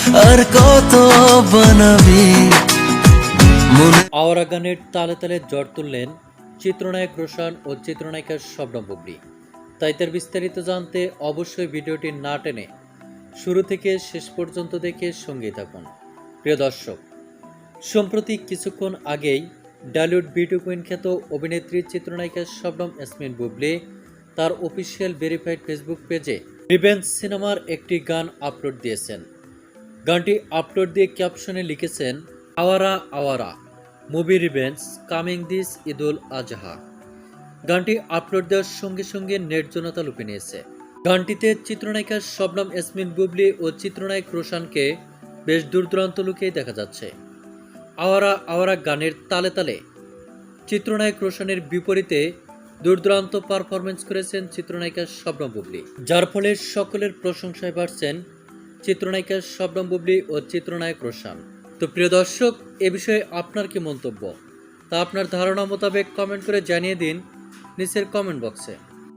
আর কত বানাবি? আওয়ারা গানের তালে তালে জ্বর তুললেন চিত্রনায়ক রোশান ও চিত্রনায়িকা শবনম বুবলি। তাই তার বিস্তারিত জানতে অবশ্যই ভিডিওটি না টেনে শুরু থেকে শেষ পর্যন্ত দেখে সঙ্গে থাকুন। প্রিয় দর্শক, সম্প্রতি কিছুক্ষণ আগেই ডালিউড বিউটি কুইন খ্যাত অভিনেত্রী চিত্রনায়িকা শবনম ইয়াসমিন বুবলি তার অফিসিয়াল ভেরিফাইড ফেসবুক পেজে রিভেঞ্জ সিনেমার একটি গান আপলোড দিয়েছেন। গানটি আপলোড দিয়ে ক্যাপশনে লিখেছেন, Awara Awara, movie revenge, coming this Eidul Azha. গানটি আপলোড দেওয়ার সঙ্গে সঙ্গে নেট জনতা লুপে নিয়েছে। গানটিতে চিত্রনায়িকা শবনম এসমিন বুবলি ও চিত্রনায়ক রোশানকে বেশ দূর দূরান্ত লুকিয়ে দেখা যাচ্ছে। আওয়ারা আওয়ারা গানের তালে তালে চিত্রনায়ক রোশানের বিপরীতে দূর দূরান্ত পারফরমেন্স করেছেন চিত্রনায়িকা শবনম বুবলি, যার ফলে সকলের প্রশংসায় বাড়ছেন চিত্রনায়িকা শবনম বুবলি ও চিত্রনায়ক রোশান। তো প্রিয় দর্শক, এ বিষয়ে আপনার কি মন্তব্য? তা আপনার ধারণা মোতাবেক কমেন্ট করে জানিয়ে দিন নিচের কমেন্ট বক্সে